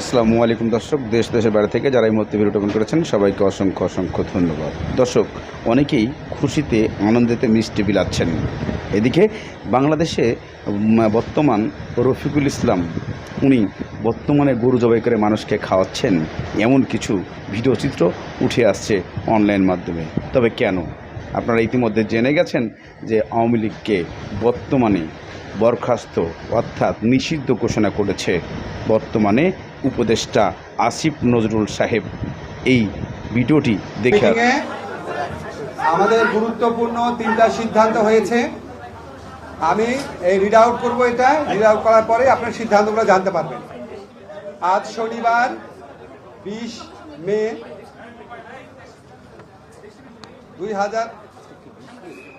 আসসালামু আলাইকুম দর্শক, দেশ দেশের বাইরে থেকে যারা এই মুহূর্তে ভিডিওটা করেছেন, সবাইকে অসংখ্য অসংখ্য ধন্যবাদ। দর্শক, অনেকেই খুশিতে, আনন্দেতে মিষ্টি বিলাচ্ছেন এদিকে বাংলাদেশে বর্তমান রফিকুল ইসলাম, উনি বর্তমানে গরু জবাই করে মানুষকে খাওয়াচ্ছেন, এমন কিছু ভিডিও চিত্র উঠে আসছে অনলাইন মাধ্যমে। তবে কেন? আপনারা ইতিমধ্যে জেনে গেছেন যে আওয়ামী লীগকে বর্তমানে বরখাস্ত, অর্থাৎ নিষিদ্ধ ঘোষণা করেছে বর্তমানে উপদেষ্টা আসিফ নজরুল সাহেব এই ভিডিওটি দেখে আমাদের গুরুত্বপূর্ণ তিনটা সিদ্ধান্ত হয়েছে। আমি এই রিড আউট করব এটা। রিড আউট করার পরে আপনার সিদ্ধান্তগুলো জানতে পারবেন। আজ শনিবার বিশ মে দুই হাজার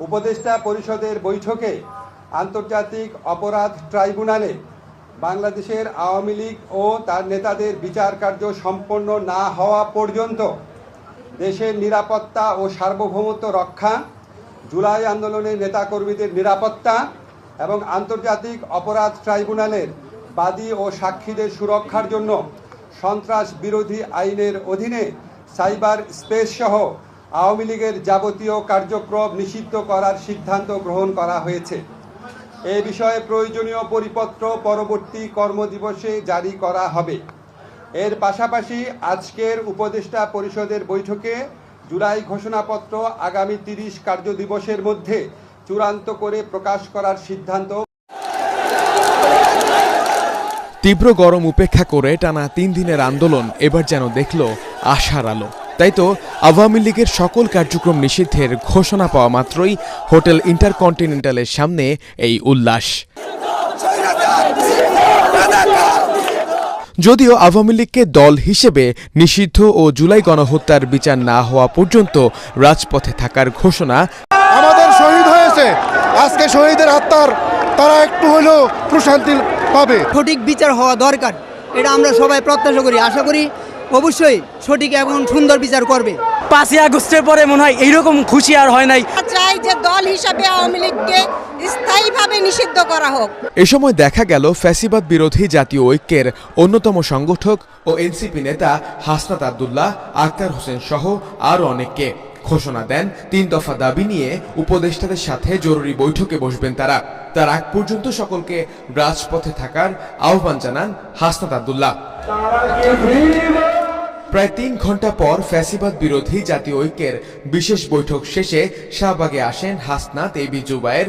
উপদেষ্টা পরিষদের বৈঠকে আন্তর্জাতিক অপরাধ ট্রাইব্যুনালে বাংলাদেশের আওয়ামী লীগ ও তার নেতাদের বিচার কার্য সম্পন্ন না হওয়া পর্যন্ত দেশের নিরাপত্তা ও সার্বভৌমত্ব রক্ষা, জুলাই আন্দোলনের নেতাকর্মীদের নিরাপত্তা এবং আন্তর্জাতিক অপরাধ ট্রাইব্যুনালের বাদী ও সাক্ষীদের সুরক্ষার জন্য সন্ত্রাস বিরোধী আইনের অধীনে সাইবার স্পেস সহ আওয়ামী লীগের যাবতীয় কার্যক্রম নিষিদ্ধ করার সিদ্ধান্ত গ্রহণ করা হয়েছে। এ বিষয়ে প্রয়োজনীয় পরিপত্র পরবর্তী কর্মদিবসে জারি করা হবে। এর পাশাপাশি আজকের উপদেষ্টা পরিষদের বৈঠকে জুলাই ঘোষণাপত্র আগামী তিরিশ কার্যদিবসের মধ্যে চূড়ান্ত করে প্রকাশ করার সিদ্ধান্ত তীব্র গরম উপেক্ষা করে টানা তিন দিনের আন্দোলন এবার যেন দেখল আশার আলো। তাই তো আওয়ামী লীগের সকল কার্যক্রম নিষিদ্ধের ঘোষণা পাওয়া মাত্রই হোটেল ইন্টারকন্টিনেন্টালের সামনে এই উল্লাস। যদিও আওয়ামী লীগকে দল হিসেবে নিষিদ্ধ ও জুলাই গণহত্যার বিচার না হওয়া পর্যন্ত রাজপথে থাকার ঘোষণা আমাদের শহীদ হয়েছে। আজকে শহীদের আত্মার তারা একটু হলেও প্রশান্তি পাবে। সঠিক বিচার হওয়া দরকার এটা আমরা সবাই প্রত্যাশা করি। আশা করি অবশ্যই সঠিক এবং সুন্দর বিচার করবে। পাঁচই আগস্টের পরে মনে হয় এইরকম খুশি আর হয় নাই। চাই যে দল হিসাবে আওয়ামী লীগকে স্থায়ীভাবে নিষিদ্ধ করা হোক। এ সময় দেখা গেল ফ্যাসিবাদ বিরোধী জাতীয় ঐক্যের অন্যতম সংগঠক ও এনসিপি নেতা হাসনাত আবদুল্লাহ আক্তার হোসেন সহ আরও অনেককে ঘোষণা দেন তিন দফা দাবি নিয়ে উপদেষ্টাদের সাথে জরুরি বৈঠকে বসবেন তারা। তার আগ পর্যন্ত সকলকে রাজপথে থাকার আহ্বান জানান হাসনাত আবদুল্লাহ। প্রায় তিন ঘণ্টা পর ফ্যাসিবাদ বিরোধী জাতীয় ঐক্যের বিশেষ বৈঠক শেষে শাহবাগে আসেন হাসনাত এবি জুবায়ের